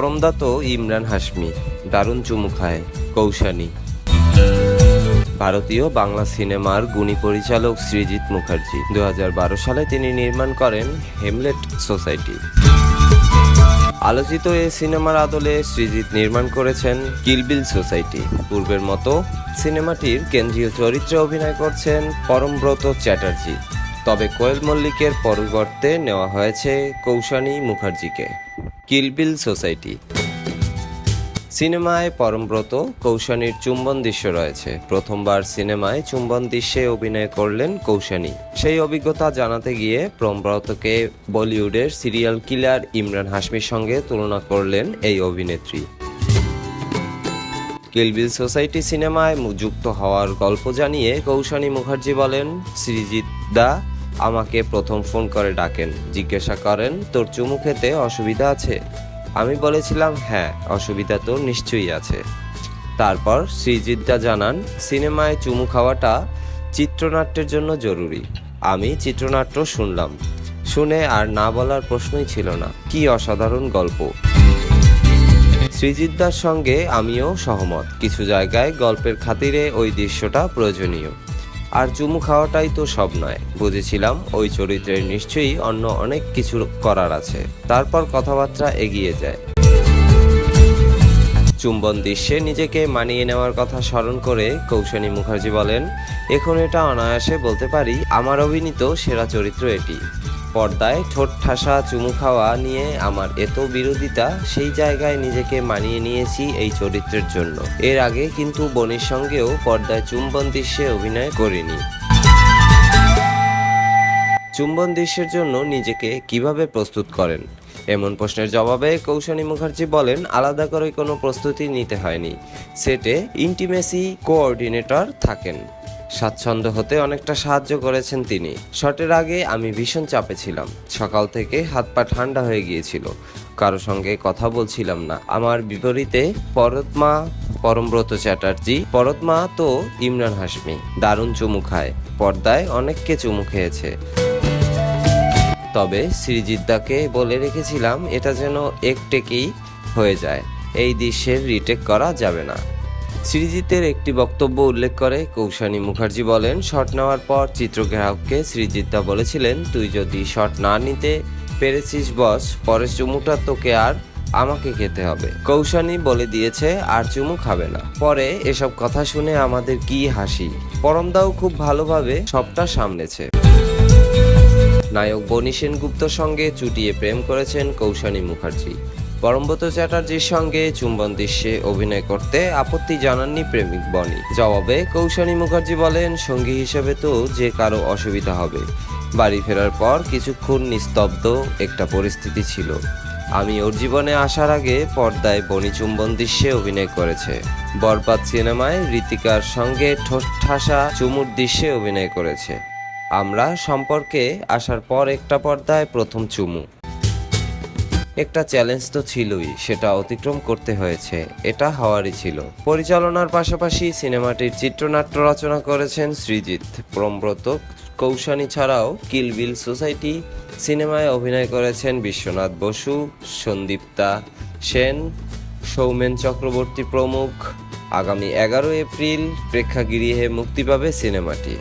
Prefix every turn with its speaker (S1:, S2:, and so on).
S1: পরমদা তো ইমরান হাসমি দারুণ চুমু খায় কৌশানী। ভারতীয় বাংলা সিনেমার গুণী পরিচালক সৃজিত মুখার্জি দু হাজার বারো সালে তিনি নির্মাণ করেন হেমলেট সোসাইটি। আলোচিত এই সিনেমার আদলে সৃজিত নির্মাণ করেছেন কিলবিল সোসাইটি। পূর্বের মতো সিনেমাটির কেন্দ্রীয় চরিত্রে অভিনয় করছেন পরমব্রত চ্যাটার্জি। তবে কোয়েল মল্লিকের পরিবর্তে নেওয়া হয়েছে কৌশানী মুখার্জিকে। কিলবিল সোসাইটি। সিনেমায় পরমব্রত, কৌশানীর চুম্বন দৃশ্য রয়েছে। প্রথমবার সিনেমায় চুম্বন দৃশ্যে অভিনয় করলেন কৌশানী। সেই অভিজ্ঞতা জানাতে গিয়ে পরমব্রতকে বলিউডের সিরিয়াল কিলার ইমরান হাসমির সঙ্গে তুলনা করলেন এই অভিনেত্রী। কিলবিল সোসাইটি সিনেমায় যুক্ত হওয়ার গল্প জানিয়ে কৌশানী মুখার্জি বলেন, সৃজিত দা আমাকে প্রথম ফোন করে ডাকেন, জিজ্ঞাসা করেন, তোর চুমু খেতে অসুবিধা আছে? আমি বলেছিলাম হ্যাঁ অসুবিধা তো নিশ্চয়ই আছে। তারপর সৃজিতদা জানান, সিনেমায় চুমু খাওয়াটা চিত্রনাট্যের জন্য জরুরি। আমি চিত্রনাট্য শুনলাম। শুনে আর না বলার প্রশ্নই ছিল না। কি অসাধারণ গল্প! সৃজিতদার সঙ্গে আমিও সহমত। কিছু জায়গায় গল্পের খাতিরে ওই দৃশ্যটা প্রয়োজনীয়। আর চুমু খাওয়াটাই তো সব নয়। বুঝেছিলাম ওই চরিত্রের নিশ্চয়ই অন্য অনেক কিছু করার আছে। তারপর কথাবার্তা এগিয়ে যায়। চুম্বন দৃশ্যে নিজেকে মানিয়ে নেওয়ার কথা স্মরণ করে কৌশানী মুখার্জি বলেন, এখন এটা অনায়াসে বলতে পারি, আমার অভিনীত সেরা চরিত্র এটি। পর্দায় ঠোঁট ঠাসা, চুমু খাওয়া নিয়ে আমার এত বিরোধিতা, সেই জায়গায় নিজেকে মানিয়ে নিয়েছি এই চরিত্রের জন্য। এর আগে কিন্তু বনির সঙ্গেও পর্দায় চুম্বন দৃশ্যে অভিনয় করিনি। চুম্বন দৃশ্যের জন্য নিজেকে কীভাবে প্রস্তুত করেন? এমন প্রশ্নের জবাবে কৌশানী মুখার্জি বলেন, আলাদা করে কোনো প্রস্তুতি নিতে হয়নি। সেটে ইন্টিমেসি কোঅর্ডিনেটর থাকেন। স্বাচ্ছন্দ্য হতে অনেকটা সাহায্য করেছেন তিনি। শটের আগে আমি ভীষণ চাপে ছিলাম। সকাল থেকে হাত পা ঠান্ডা হয়ে গিয়েছিল। কারও সঙ্গে কথা বলছিলাম না। আমার বিপরীতে পরতমা, পরমব্রত চ্যাটার্জি, পরতমা তো ইমরান হাসমি দারুণ চুমু খায়। পর্দায় অনেককে চুমু খেয়েছে। তবে সৃজিতদাকে বলে রেখেছিলাম, এটা যেন একটেকেই হয়ে যায়। এই দৃশ্যের রিটেক করা যাবে না। সৃজিতের একটি বক্তব্য উল্লেখ করে কৌশানী মুখার্জি বলেন, শট নেওয়ার পর চিত্রগ্রাহককে সৃজিতদা বলেছিলেন, তুই যদি শট না নিতে পেরেছিস, বস পরের চুমুটা তোকে আর আমাকে খেতে হবে। কৌশানী বলে দিয়েছে, আর চুমু খাবে না। পরে এসব কথা শুনে আমাদের কি হাসি। পরমদাও খুব ভালোভাবে সবটা সামলেছে। নায়ক বনি সেনগুপ্তর সঙ্গে চুটিয়ে প্রেম করেছেন কৌশানী মুখার্জি। পরমব্রত চ্যাটার্জির সঙ্গে চুম্বন দৃশ্যে অভিনয় করতে আপত্তি জানাননি প্রেমিক বনি। জবাবে কৌশানী মুখার্জি বলেন, সঙ্গী হিসেবে তো যে কারও অসুবিধা হবে। বাড়ি ফেরার পর কিছুক্ষণ নিস্তব্ধ একটা পরিস্থিতি ছিল। আমি ওর জীবনে আসার আগে পর্দায় বনি চুম্বন দৃশ্যে অভিনয় করেছে। বরপাত সিনেমায় ঋতিকার সঙ্গে ঠোঁট ঠাসা চুমুর দৃশ্যে অভিনয় করেছে। আমরা সম্পর্কে আসার পর একটা পর্দায় প্রথম চুমু। একটা চ্যালেঞ্জ তো ছিলই, সেটা অতিক্রম করতে হয়েছে, এটা হওয়ারই ছিল। পরিচালনার পাশাপাশি সিনেমাটির চিত্রনাট্য রচনা করেছেন সৃজিত প্রমব্রত কৌশানী ছাড়াও কিলবিল সোসাইটি সিনেমায় অভিনয় করেছেন বিশ্বনাথ বসু, সন্দীপ্তা সেন, সৌমেন চক্রবর্তী প্রমুখ। আগামী এগারো এপ্রিল প্রেক্ষাগৃহে মুক্তি পাবে সিনেমাটি।